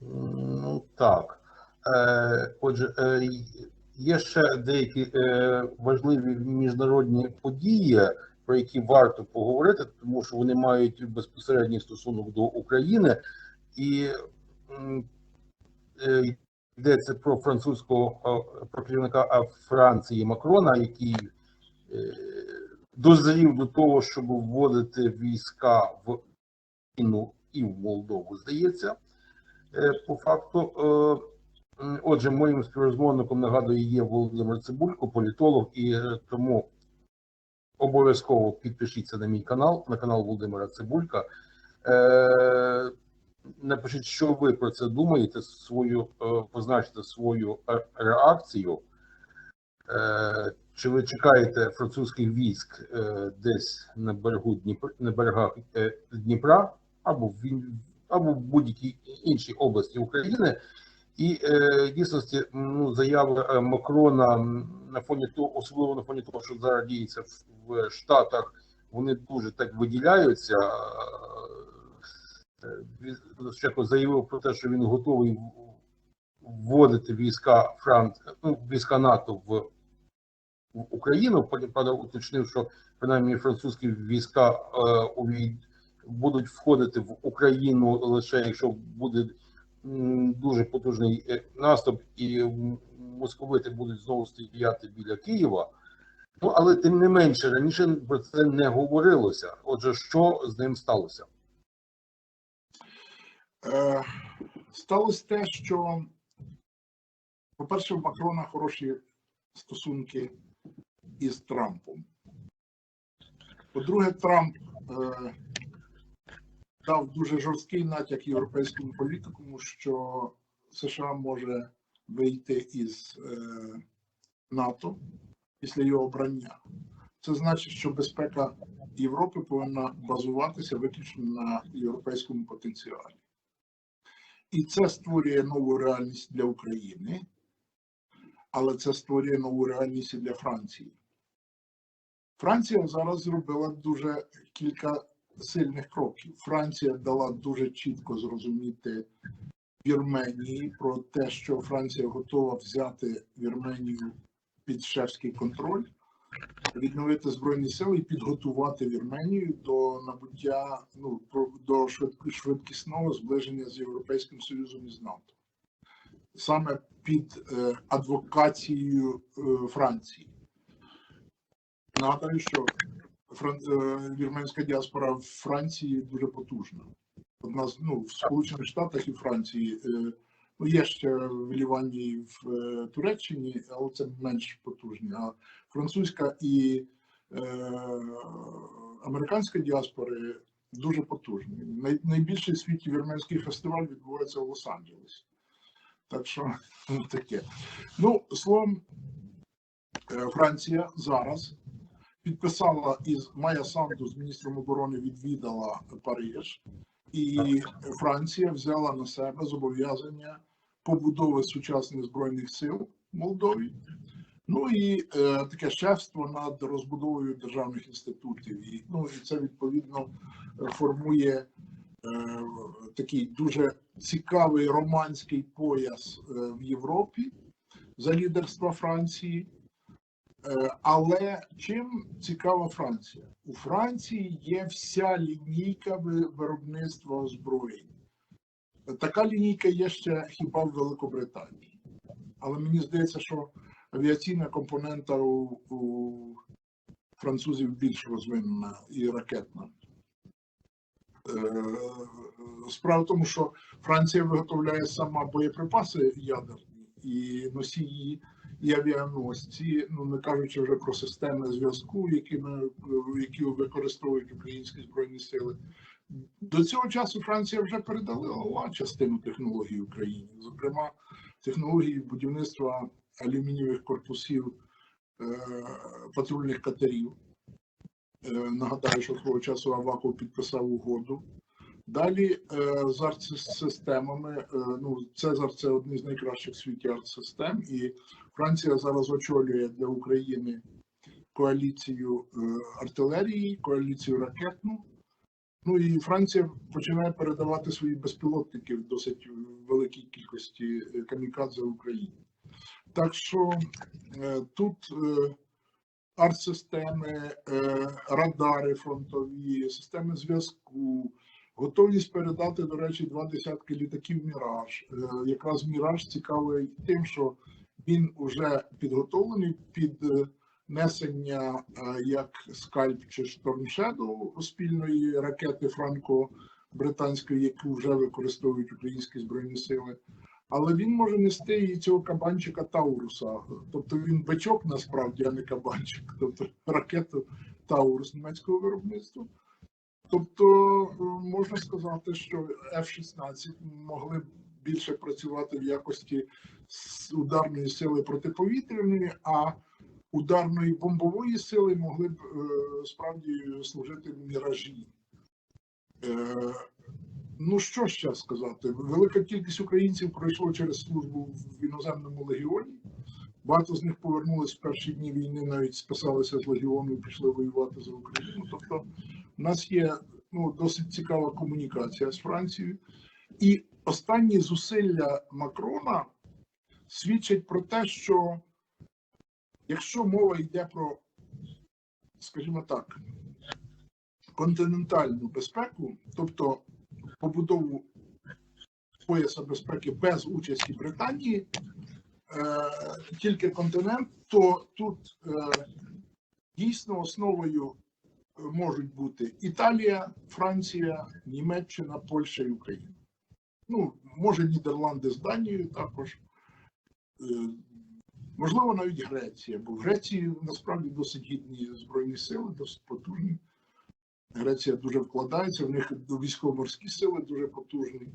Ну так. Е, Отже, е, є ще деякі е, важливі міжнародні події, про які варто поговорити, тому що вони мають безпосередній стосунок до України, і йдеться про французького про керівника Франції Макрона, який дозрів до того, щоб вводити війська в Україну і в Молдову, здається. Е, По факту, е, отже, моїм співрозмовником нагадую є Володимир Цибулько, політолог, і е, тому обов'язково підпишіться на мій канал, на канал Володимира Цибулька. Напишіть, що ви про це думаєте, свою позначте свою реакцію. Чи ви чекаєте французьких військ десь на берегу Дніпр, на берегах Дніпра або в або в будь-якій іншій області України? І е, дійсності ну, заяви е, Макрона на фоні того, особливо на фоні того, що зараз діється в, в Штатах, вони дуже так виділяються. Е, Він спочатку заявив про те, що він готовий вводити війська Франц... ну, війська НАТО в, в Україну. Потім правда уточнив, що принаймні французькі війська е, увій- будуть входити в Україну лише якщо буде дуже потужний е, наступ, і московити будуть знову стояти біля Києва. Ну але тим не менше раніше про це не говорилося. Отже, що з ним сталося? Е, Сталося те, що, по-перше, в Макрона хороші стосунки із Трампом. По-друге, Трамп е, дав дуже жорсткий натяк європейському політикуму, що США може вийти із е, НАТО після його обрання. Це значить, що безпека Європи повинна базуватися виключно на європейському потенціалі. І це створює нову реальність для України, але це створює нову реальність і для Франції. Франція зараз зробила дуже кілька сильних кроків. Франція дала дуже чітко зрозуміти Вірменії про те, що Франція готова взяти Вірменію під шефський контроль, відновити збройні сили і підготувати Вірменію до набуття ну до швидк- швидкісного зближення з Європейським Союзом і з НАТО, саме під е, адвокацією е, Франції. Нагадаю, що вірменська діаспора в Франції дуже потужна. Одна з ну в Сполучених Штатах і Франції. Е, Ну, є ще в Лівані і в е, Туреччині, але це менш потужні. А французька і е, американська діаспори дуже потужні. Най, найбільший світі вірменський фестиваль відбувається в Лос-Анджелесі. Так що ну, таке. Ну, словом, е, Франція зараз підписала із Майя Санду з міністром оборони відвідала Париж, і Франція взяла на себе зобов'язання побудови сучасних збройних сил Молдові. Ну і е, таке шефство над розбудовою державних інститутів. І, ну, і це відповідно формує е, такий дуже цікавий романський пояс е, в Європі за лідерства Франції. Е, Але чим цікава Франція? У Франції є вся лінійка виробництва озброєнь. Така лінійка є ще хіба в Великобританії. Але мені здається, що авіаційна компонента у, у французів більш розвинена і ракетна. Е, Справа в тому, що Франція виготовляє сама боєприпаси ядерні і носії і ну не кажучи вже про системи зв'язку, які ми які використовують українські збройні сили. До цього часу Франція вже передала частину технологій Україні, зокрема технології будівництва алюмінієвих корпусів е, патрульних катерів. Е, нагадаю, що свого часу Аваков підписав угоду. Далі е, з артсистемами, е, ну Цезар це одні з найкращих в світі артсистем, і Франція зараз очолює для України коаліцію е, артилерії, коаліцію ракетну. Ну і Франція починає передавати свої безпілотники в досить великій кількості е, камікадзе Україні. Так що е, тут артсистеми, радари фронтові, системи зв'язку, готовність передати, до речі, два десятки літаків Міраж. Якраз Міраж цікавий тим, що він вже підготовлений під е, несення е, як скальп чи Shadow спільної ракети франко-британської, яку вже використовують українські збройні сили. Але він може нести і цього кабанчика Тауруса. Тобто він бичок насправді, а не кабанчик, тобто ракету Таурус німецького виробництва. Тобто е, можна сказати, що F-16 могли б більше працювати в якості ударної сили протиповітряної, а ударної бомбової сили могли б е, справді служити міражі. Е, Ну, що ще сказати? Велика кількість українців пройшло через службу в іноземному легіоні. Багато з них повернулись в перші дні війни, навіть списалися з легіону і пішли воювати за Україну. Тобто, в нас є ну, досить цікава комунікація з Францією. І останні зусилля Макрона свідчать про те, що якщо мова йде про, скажімо так, континентальну безпеку, тобто побудову пояса безпеки без участі Британії, е, тільки континент, то тут е, дійсно основою можуть бути Італія, Франція, Німеччина, Польща і Україна. Ну, може, Нідерланди з Данією також. Е, Можливо, навіть Греція, бо в Греції насправді досить гідні збройні сили, досить потужні. Греція дуже вкладається, в них військово-морські сили дуже потужні.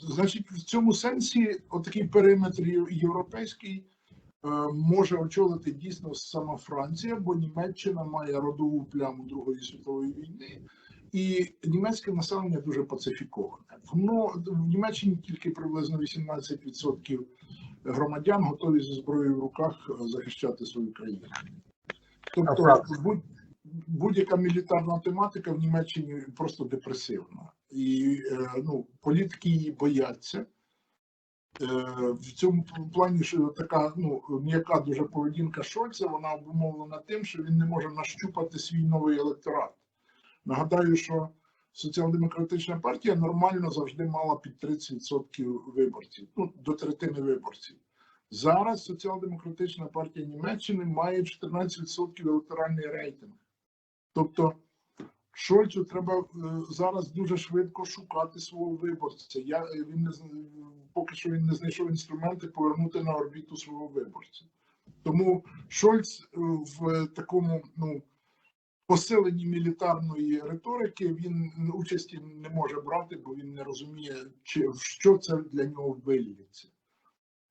Значить, в цьому сенсі отакий периметр європейський е, може очолити дійсно сама Франція, бо Німеччина має родову пляму Другої світової війни, і німецьке населення дуже пацифіковане. Воно в Німеччині тільки приблизно 18% громадян готові зі зброєю в руках е, захищати свою країну. Тобто, будь, будь-яка мілітарна тематика в Німеччині просто депресивна. І е, ну, політики її бояться. Е, в цьому плані, що така ну, м'яка дуже поведінка Шольца, вона обумовлена тим, що він не може нащупати свій новий електорат. Нагадаю, що соціал-демократична партія нормально завжди мала під 30% виборців, ну, до третини виборців. Зараз соціал-демократична партія Німеччини має 14% електоральний рейтинг. Тобто Шольцу треба е, зараз дуже швидко шукати свого виборця. Я, е, він не, поки що він не знайшов інструменти повернути на орбіту свого виборця. Тому Шольц е, в такому ну, посиленні мілітарної риторики він участі не може брати, бо він не розуміє, чи що це для нього виліться.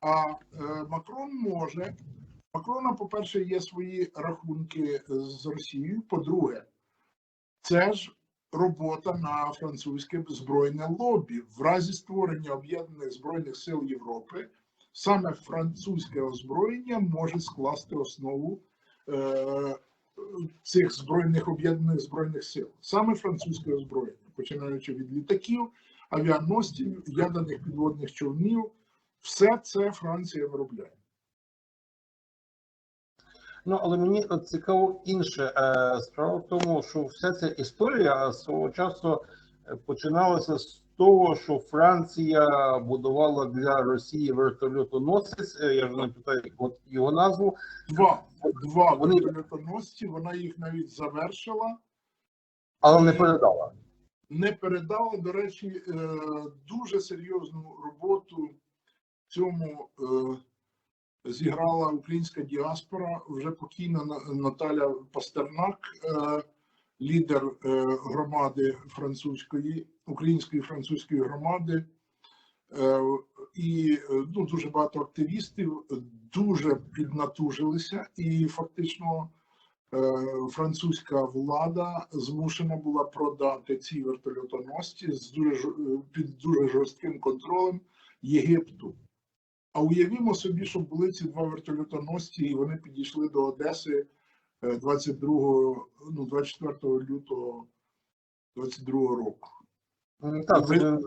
А е, Макрон може. Макрона, по-перше, є свої рахунки з Росією. По-друге, це ж робота на французьке збройне лобі. В разі створення об'єднаних збройних сил Європи саме французьке озброєння може скласти основу е, цих збройних об'єднаних збройних сил. Саме французьке озброєння, починаючи від літаків, авіаносців, ядерних підводних човнів, все це Франція виробляє. Ну, але мені цікаво інше. Е, Справа в тому, що вся ця історія свого часу е, починалася з того, що Франція будувала для Росії вертольотоносець. Е, Я вже не питаю от його назву. Два, два Вони- вертольотоносці, вона їх навіть завершила. Але не передала. не передала, до речі, е, дуже серйозну роботу в цьому е, зіграла українська діаспора, вже покійна Наталя Пастернак, лідер е, громади французької, української французької громади. Е, І е, ну, дуже багато активістів дуже піднатужилися, і фактично французька влада змушена була продати ці вертольотоносці з дуже під дуже жорстким контролем Єгипту. А уявімо собі, що були ці два вертольотоносці, і вони підійшли до Одеси 22, ну, 24 лютого 22 року. Так, це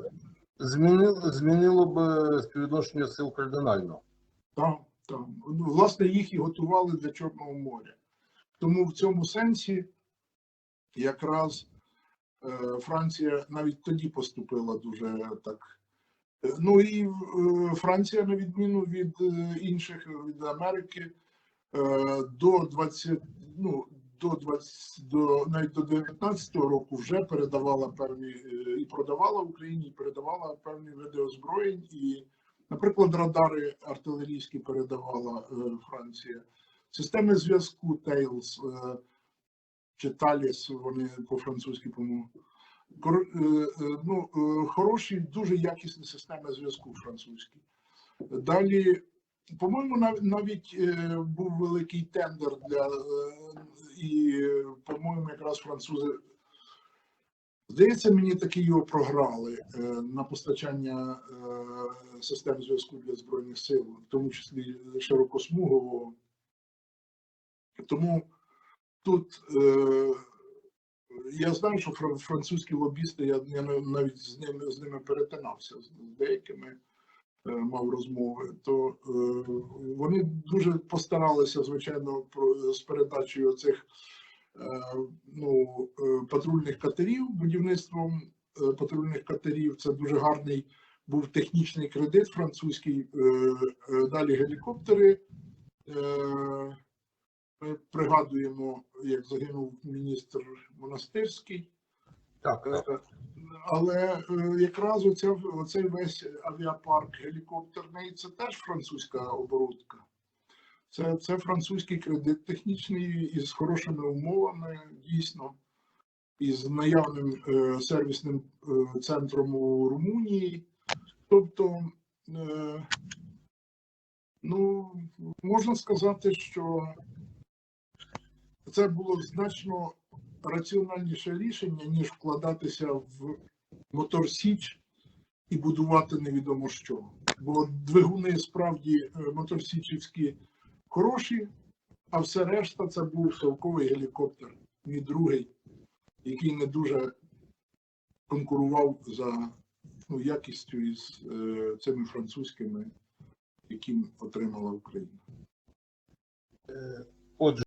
Змінило, змінило б е, співвідношення сил кардинально. Там, там. Ну, власне, їх і готували для Чорного моря. Тому в цьому сенсі якраз е, Франція навіть тоді поступила дуже так. Е, Ну і е, Франція, на відміну від е, інших від Америки, е, до 20, ну, до 20, до навіть до 19-го року вже передавала певні е, і продавала Україні, і передавала певні види озброєнь. І, наприклад, радари артилерійські передавала е, Франція. Системи зв'язку Тейлс е, чи Таліс, вони по-французьки, по-моєму. Е, е, ну, е, хороші, дуже якісні системи зв'язку французькі. Далі, по-моєму, нав- навіть е, був великий тендер для е, і, по-моєму, якраз французи. Здається, мені таки його програли е, на постачання систем зв'язку для Збройних сил, в тому числі широкосмугового. Тому тут е, я знаю, що фран- французькі лобісти, я, навіть з ними, з ними перетинався з деякими, мав розмови, то е, вони дуже постаралися, звичайно, з передачею цих е, ну, е, патрульних катерів, будівництвом е, патрульних катерів. Це дуже гарний був технічний кредит французький. Е, е, Далі гелікоптери. Е, Ми пригадуємо, як загинув міністр монастирський. Так, Е, Але е, якраз оця, оцей весь авіапарк гелікоптерний це теж французька оборудка. Це, це французький кредит технічний із хорошими умовами, дійсно, із наявним е, сервісним е, центром у Румунії. Тобто, е, ну, можна сказати, що це було значно раціональніше рішення, ніж вкладатися в мотор Січ і будувати невідомо що. Бо двигуни справді е, моторсічівські хороші, а все решта це був совковий гелікоптер, мій другий, який не дуже конкурував за ну, якістю із е, цими французькими, які отримала Україна. отже.